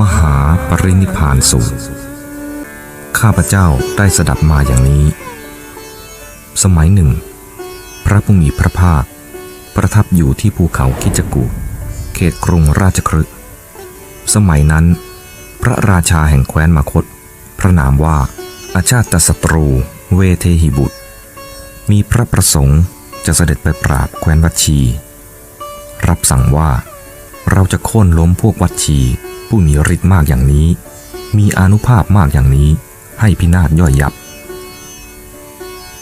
มหาปรินิพานสูตร ข้าพเจ้าได้สดับมาอย่างนี้ สมัยหนึ่ง พระผู้มีพระภาค ประทับอยู่ที่ภูเขาคิจกูเขตกรุงราชคฤห์สมัยนั้น พระราชาแห่งแคว้นมคต พระนามว่าอาชาติศัตรูเวเทหิบุตร มีพระประสงค์จะเสด็จไปปราบแคว้นวัชี รับสั่งว่าเราจะโค่นล้มพวกวัชี ผู้มีฤทธิ์มากอย่างนี้ มีอนุภาพมากอย่างนี้ ให้พินาศย่อยยับ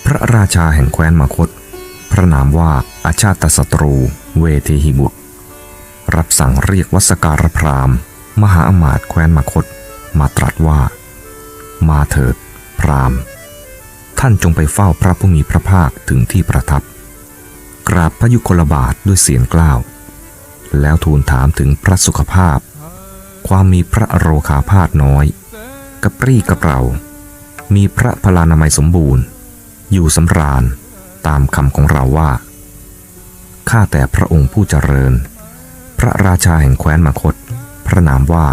พระราชาแห่งแคว้นมคต พระนามว่าอาชาติศัตรู เวเทหิบุตร รับสั่งเรียกวัสการพรามมหาอมาตย์แคว้นมคต มาตรัสว่า มาเถิด พรามท่านจงไปเฝ้าพระผู้มีพระภาคถึงที่ประทับ กราบพระยุคลบาทด้วยเสียงกล้าว แล้วทูลถามถึงพระสุขภาพ ความมีพระโรคาพาธน้อย กระปรี้กระเปร่า มีพระพลานามัยสมบูรณ์ อยู่สำราญตามคำของเราว่า ข้าแต่พระองค์ผู้เจริญ พระราชาแห่งแคว้นมคต พระนามว่า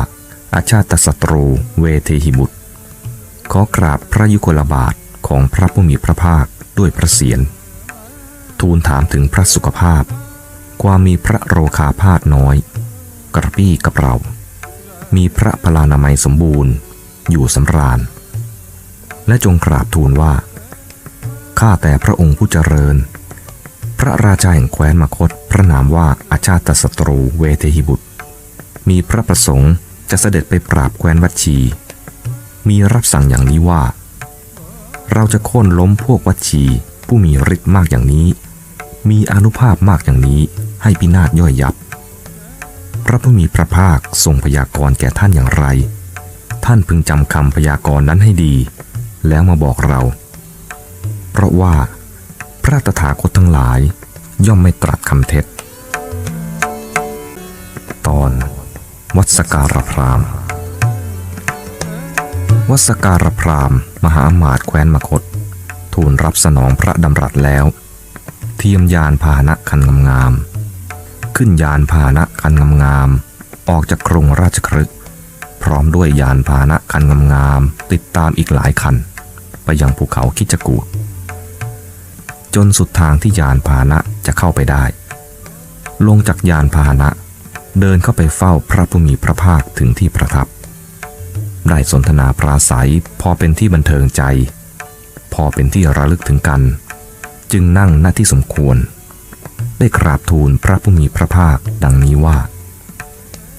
อาชาติศัตรูเวเทหิบุตร ขอกราบพระยุคลบาทของพระผู้มีพระภาคด้วยพระเศียร ทูลถามถึงพระสุขภาพ ความมีพระโรคาพาธน้อย กระปี้กระเปร่า มีพระพลานามัยสมบูรณ์ อยู่สำราญ และจงกราบทูลว่า ข้าแต่พระองค์ผู้เจริญ พระราชาแห่งแคว้นมคต พระนามว่าอาชาติศัตรูเวเทหิบุตร มีพระประสงค์จะเสด็จไปปราบแคว้นวัชี มีรับสั่งอย่างนี้ว่า เราจะโค่นล้มพวกวัชีผู้มีฤทธิ์มากอย่างนี้ มีอนุภาพมากอย่างนี้ให้พินาศย่อยยับ ระผู้มีพระภาคทรงพยากรณ์แก่ท่านอย่างไร ท่านพึงจำคำพยากรณ์นั้นให้ดี แล้วมาบอกเรา เพราะว่า พระตถาคตทั้งหลาย ย่อมไม่ตรัสคำเท็จ ตอนวัสการพรามณ์วัสการพรามณ์มหาอมาตแคว้นมคต ทูลรับสนองพระดำรัสแล้ว เทียมยานพาหนะคันงามๆ ขึ้นยานพาหนะคันงามๆออกจากกรุงราชคฤห์พร้อมด้วยยานพาหนะคันงามๆติดตามอีกหลายคัน ไปยังภูเขาคิจกูฏจนสุดทางที่ยานพาหนะจะเข้าไปได้ ลงจากยานพาหนะ เดินเข้าไปเฝ้าพระผู้มีพระภาคถึงที่ประทับ ได้สนทนาปราศัยพอเป็นที่บันเทิงใจ พอเป็นที่ระลึกถึงกัน จึงนั่งหน้าที่สมควร ได้กราบทูลพระผู้มีพระภาคดังนี้ว่า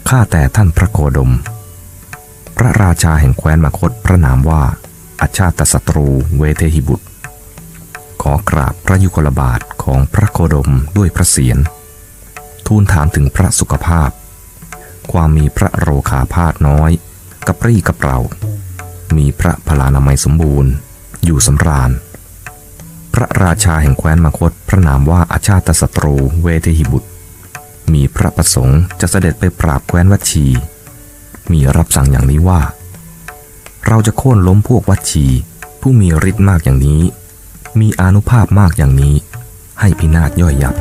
ข้าแต่ท่านพระโคดม พระราชาแห่งแคว้นมคตพระนามว่าอาชาติศัตรูเวเทหิบุตร ขอกราบพระยุคลบาทของพระโคดมด้วยพระเศียรทูลถามถึงพระสุขภาพ ความมีพระโรคาพาธน้อย กระปรี้กระเปร่า มีพระพลานามัยสมบูรณ์ อยู่สำราญ พระราชาแห่งแคว้นมคต พระนามว่าอาชาติศัตรูเวเทหิบุตร มีพระประสงค์จะเสด็จไปปราบแคว้นวัชี มีรับสั่งอย่างนี้ว่า เราจะโค่นล้มพวกวัชี ผู้มีฤทธิ์มากอย่างนี้ มีอานุภาพมากอย่างนี้ ให้พินาศย่อยยับ